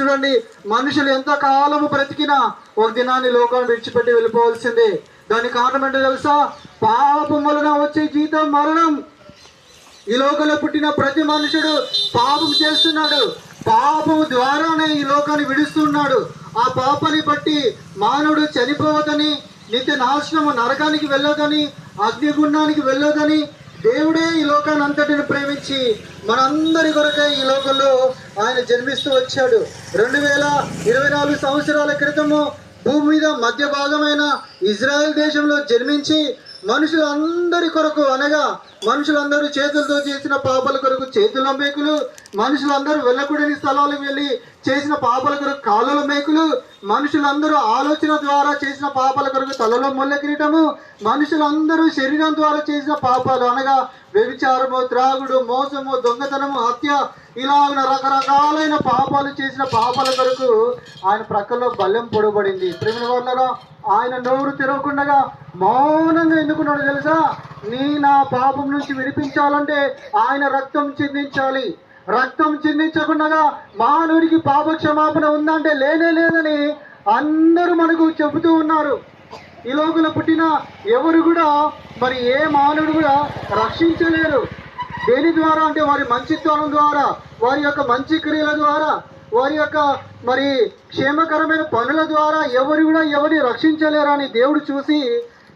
చూడండి మనుషులు ఎంత కాలము బ్రతికినా ఒక దినాన్ని లోకాన్ని విడిచిపెట్టి వెళ్ళిపోవాల్సిందే. దాని కారణం ఏంటో తెలుసా? పాపం వలన వచ్చే జీతం మరణం. ఈ లోకంలో పుట్టిన ప్రతి మనుషుడు పాపం చేస్తున్నాడు. పాపం ద్వారానే ఈ లోకాన్ని విడుస్తున్నాడు. ఆ పాపాన్ని బట్టి మానవుడు చనిపోవదని నిత్య నాశనము నరకానికి వెళ్ళదని అగ్నిగుండానికి వెళ్ళదని దేవుడే ఈ లోకాన్ని అంతటిని ప్రేమించి మనందరి కొరకై ఈ లోకంలో ఆయన జన్మిస్తూ వచ్చాడు. రెండు వేల ఇరవై నాలుగు సంవత్సరాల క్రితము భూమి మీద మధ్య భాగమైన ఇజ్రాయెల్ దేశంలో జన్మించి మనుషులందరి కొరకు అనగా మనుషులందరూ చేతులతో చేసిన పాపల కొరకు చేతుల మేకులు మనుషులందరూ వెళ్ళకూడని స్థలాలకు వెళ్ళి చేసిన పాపల కొరకు కాలుల మేకులు మనుషులందరూ ఆలోచన ద్వారా చేసిన పాపాల కొరకు తలలో ముళ్ళ కిరీటము మనుషులందరూ శరీరం ద్వారా చేసిన పాపాలు అనగా వ్యభిచారము త్రాగుడు మోసము దొంగతనము హత్య ఇలాగిన రకరకాలైన పాపాలు చేసిన పాపాల కొరకు ఆయన ప్రక్కలో బల్యం పొడబడింది ప్రేమ వాళ్ళలో ఆయన నోరు తెరవకుండా మౌనంగా ఎందుకున్నాడు తెలుసా? నీ నా పాపం నుంచి విడిపించాలంటే ఆయన రక్తం చెందించాలి. రక్తం చిందించకుండా మానవుడికి పాప క్షమాపణ ఉందంటే లేనే లేదని అందరూ మనకు చెబుతూ ఉన్నారు. ఈ లోకంలో పుట్టిన ఎవరు కూడా మరి ఏ మానవుడు కూడా రక్షించలేరు. దేని ద్వారా అంటే వారి మంచిత్వం ద్వారా వారి యొక్క మంచి క్రియల ద్వారా వారి యొక్క మరి క్షేమకరమైన పనుల ద్వారా ఎవరు కూడా ఎవరిని రక్షించలేరని దేవుడు చూసి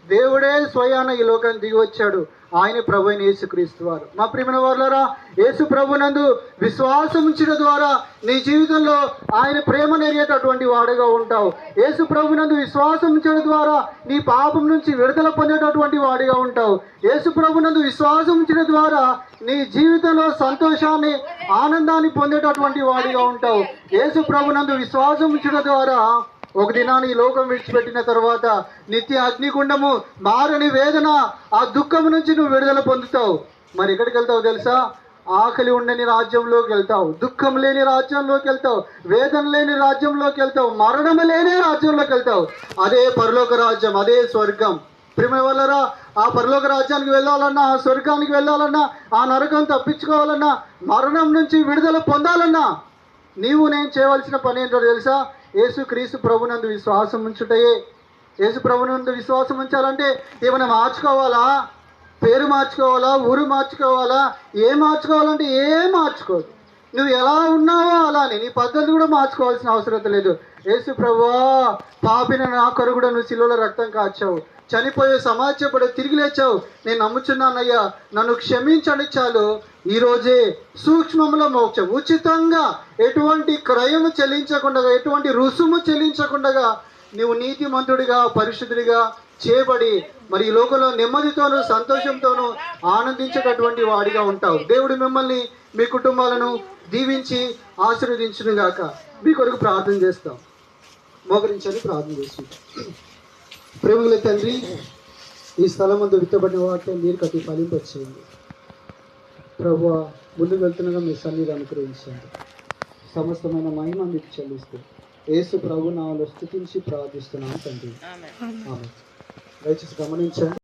దేవుడే స్వయాన ఈ లోకాన్ని దిగి వచ్చాడు. ఆయన ప్రభు అయిన యేసుక్రీస్తు వారు. మా ప్రియమైన వారులరా యేసు ప్రభునందు విశ్వాసం ఉంచడం ద్వారా నీ జీవితంలో ఆయన ప్రేమ నెరిగేటటువంటి వాడుగా ఉంటావు. యేసు ప్రభునందు విశ్వాసం ఉంచడం ద్వారా నీ పాపం నుంచి విడుదల పొందేటటువంటి వాడిగా ఉంటావు. యేసు ప్రభునందు విశ్వాసం ఉంచడం ద్వారా నీ జీవితంలో సంతోషాన్ని ఆనందాన్ని పొందేటటువంటి వాడిగా ఉంటావు. యేసు ప్రభునందు విశ్వాసం ఉంచడం ద్వారా ఒక దినాన్ని ఈ లోకం విడిచిపెట్టిన తర్వాత నిత్య అగ్నిగుండము మారని వేదన ఆ దుఃఖం నుంచి నువ్వు విడుదల పొందుతావు. మరి ఎక్కడికి వెళ్తావు తెలుసా? ఆకలి ఉండని రాజ్యంలోకి వెళ్తావు. దుఃఖం లేని రాజ్యంలోకి వెళ్తావు. వేదన లేని రాజ్యంలోకి వెళ్తావు. మరణం లేని రాజ్యంలోకి వెళ్తావు. అదే పరలోక రాజ్యం అదే స్వర్గం. ప్రేమ వల్లరా ఆ పరలోక రాజ్యానికి వెళ్ళాలన్నా ఆ స్వర్గానికి వెళ్ళాలన్నా ఆ నరకం తప్పించుకోవాలన్నా మరణం నుంచి విడుదల పొందాలన్నా నీవు నేను చేయవలసిన పని ఏంటో తెలుసా? యేసు క్రీస్తు ప్రభునందు విశ్వాసం ఉంచుటయే. యేసు ప్రభునందు విశ్వాసం ఉంచాలంటే ఏమైనా మార్చుకోవాలా? పేరు మార్చుకోవాలా? ఊరు మార్చుకోవాలా? ఏం మార్చుకోవాలంటే ఏం మార్చుకోదు. నువ్వు ఎలా ఉన్నావో అలానే నీ పద్ధతి కూడా మార్చుకోవాల్సిన అవసరం లేదు. యేసు ప్రభువా పాపిన నా కొరకు కూడా నువ్వు శిలువలో రక్తం కాచావు. చనిపోయే సమాజపడి తిరిగి లేచావు. నేను నమ్ముచున్నానయ్యా నన్ను క్షమించండి చాలు. ఈరోజే సూక్ష్మంలో మోక్షం ఉచితంగా ఎటువంటి క్రయము చెల్లించకుండా ఎటువంటి రుసుము చెల్లించకుండా నీవు నీతిమంతుడిగా పరిశుద్ధుడిగా చేయబడి మరి ఈ లోకంలో నెమ్మదితోనూ సంతోషంతోనూ ఆనందించేటటువంటి వాడిగా ఉంటావు. దేవుడు మిమ్మల్ని మీ కుటుంబాలను దీవించి ఆశీర్వదించును గాక మీ కొరకు ప్రార్థన చేస్తాం. మోకరించని ప్రార్థన చేస్తుంటాం ప్రేమల తండ్రి ఈ స్థలం అందు విత్తబడిన వాటిలో మీరు కట్టి ఫలింపచేయండి. ప్రభు ముందుకు వెళ్తుండగా మీ సన్నిధి అనుగ్రహించండి. సమస్తమైన మహిమ మీకు చెల్లిస్తూ యేసు ప్రభు నాలో స్థుతించి ప్రార్థిస్తున్నాను తండ్రి. దయచేసి గమనించండి.